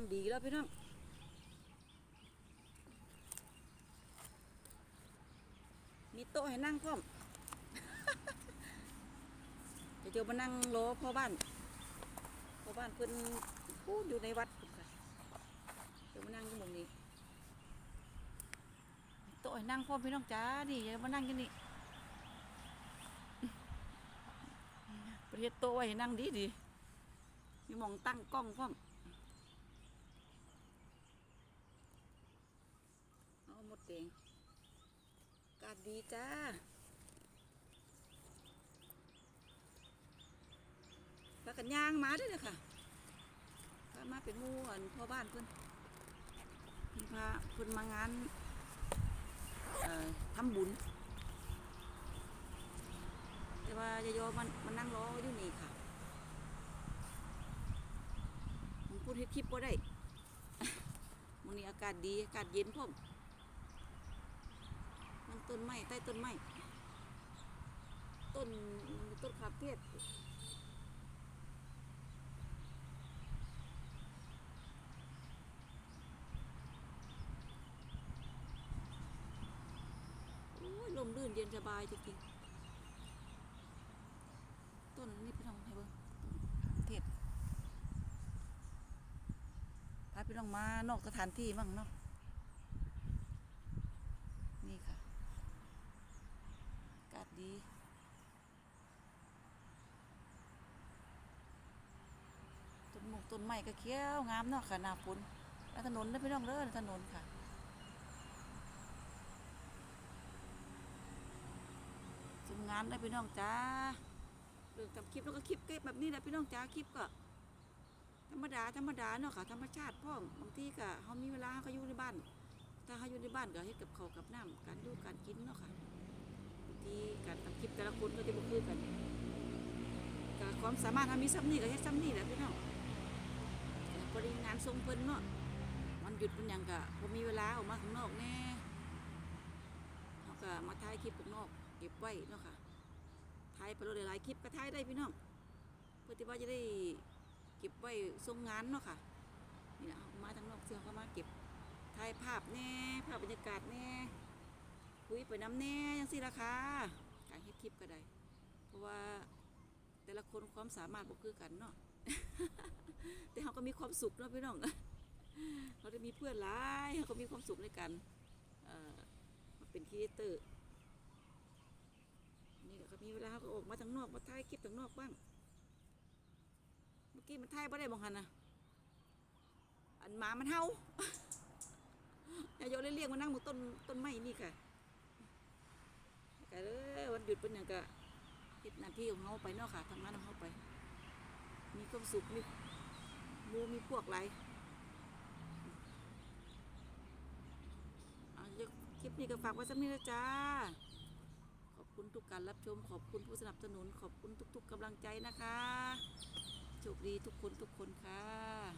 งดีแล้วพี่น้องมีโต๊ะให้นั่งพร้อมจะเจอมานั่งรอพ่อบ้านพ่อบ้านเพิ่นพูดอยู่ในวัดค่ะเดี๋ยวมานั่งอยู่ตรงนี้มโต๊ะให้นั่งพร้อมพี่น้องจ้านี่อย่ามานั่งกันนี่ประเทศโต๊ะไว้ให้นั่งดีดีมีมองตั้งกล้องพร้อม เอาหมดเองกาศดีจ้าพากันย่างมาด้วยเลยค่ะพามาเป็นมู่อันพ่อบ้านเพิ่นเพิ่นพาเพิ่นมางานทำบุญ แต่ว่ายายโยมันมันนั่งรออยู่นี่ค่ะผมพูดให้คลิปว่าได้มันนี้อากาศดี อากาศเย็นพ่อ ต้นไม้ใต้ต้นไม้ต้นต้นขาเปียดโอ้ยลมลื่นเย็นสบายจริงๆต้นนี่พี่น้องให้เบิ่งเทศพาพี่น้องมานอกสถานที่มั่งเนาะนี่ค่ะอากาศ ดี ต้นหมกต้นไม้ก็เขียวงามเนาะค่ะนาฝนแล้วถนนเด้อพี่น้องเด้อถนนค่ะทำงานได้พี่น้องจ้าเรื่องทำคลิปแล้วก็คลิปเก็บแบบนี้แหละพี่น้องจ้าคลิปก็ธรรมดาธรรมดาเนาะค่ะธรรมชาติพ่อบางทีก็เขามีเวลาเขาก็อยู่ในบ้าน ถ้าเขาอยู่ในบ้านก็เฮ็ดกับข้ากับน้ำการอยู่การกินเนาะค่ะีการทำคลิปแต่ละคนก็จะบ่คือกันก็ความสามารถทำมีซ้ำนี่ก็เฮ็ดซ้ำนี่แหละพี่น้องพอดีงานทรงเพิ่นเนาะมันหยุดมันยังก็พอมีเวลาออกมาข้างนอกแน่เขาก็มาถ่ายคลิปข้างนอก เก็บไว้เนาะค่ะถ่ายไปรถหลายคลิปก็ถ่ายได้พี่น้องเพื่อที่ว่าจะได้เก็บไว้ทรงงานเนาะค่ะนี่นะเอามาทางนอกเสื้อเขามาเก็บถ่ายภาพแน่ภาพบรรยากาศแน่ คุยไปน้ำแน่ยังสิราคาการเฮ็ดคลิปก็ได้ เพราะว่าแต่ละคนความสามารถบ่คือกันเนาะแต่เขาก็มีความสุขเนาะพี่น้องเขาได้มีเพื่อนหลายเขาก็มีความสุขในการเอ่อมาเป็นครีเอเตอร์นี่ก็มีเวลาเขาก็ออกมาทางนอกมาถ่ายคลิปทางนอกบ้างเมื่อกี้มันถ่ายบ่ได้บางหันนะอันหมามันเห่าอย่าโยนเรียกมานั่งบนต้นต้นไม้นี่ค่ะ ก็เลยวันหยุดเป็นอย่างกะเฮ็ดหน้าที่ของเขาไปเนาะค่ะทำงานของเขาไป มีความสุขมีมูมีพวกไรเอาเดี๋ยวคลิปนี้ก็ฝากไว้สักนิดนะจ้า ขอบคุณทุกการรับชม ขอบคุณผู้สนับสนุน ขอบคุณทุก ๆกำลังใจนะคะ โชคดีทุกคนทุกคนค่ะ